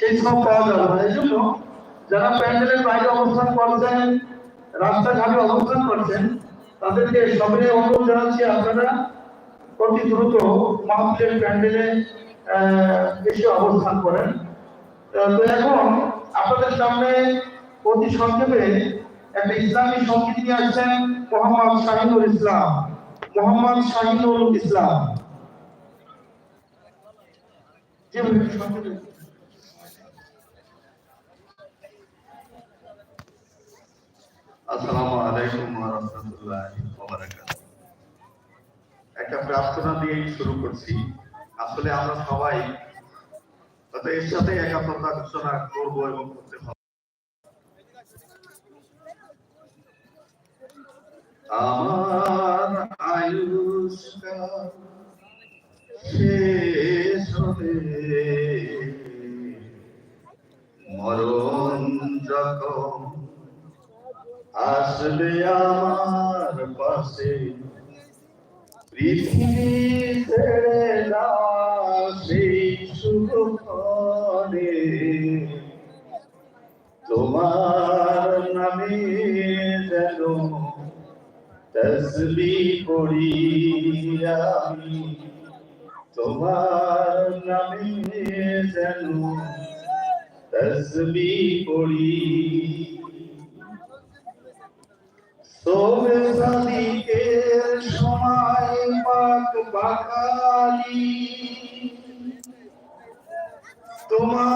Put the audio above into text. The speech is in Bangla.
সেই সব পাওয়া যাবে না। এই জন্য যারা প্যান্ডেলের বাইরে অবস্থান করছেন, রাস্তাঘাটে অবস্থান করছেন, তাদেরকে সবাই অনুরোধ জানাচ্ছি, আপনারা অতি দ্রুত মাহফিলের প্যান্ডেলে এসে অবস্থান করেন। তো এখন আপনাদের সামনে অতি সংক্ষেপে একটা ইসলামী সংগীত নিয়ে আসছেন মোহাম্মদ শাহিনুল ইসলাম। মোহাম্মদ শাহিনুল ইসলাম। একটু সংক্ষেপে। আসসালামু আলাইকুম ওয়া রাহমাতুল্লাহি ওয়া বারাকাতুহু। একটা প্রার্থনা শুরু করছি। আসলে আমরা সবাই এর সাথে একাত্মতা ঘোষণা করব এবং করতে হবে আমার আয়ুষ্কাল শেষ হবে। মরণ যখন আসবে আমার পাশে পৃথিবী সেই সুখনে তোমার নামে যেন তসবি পড়ি আমি, তোমার নামে যেন তসবি পড়ি। তবে সাদিকের সময় পাক বাকালি তোমার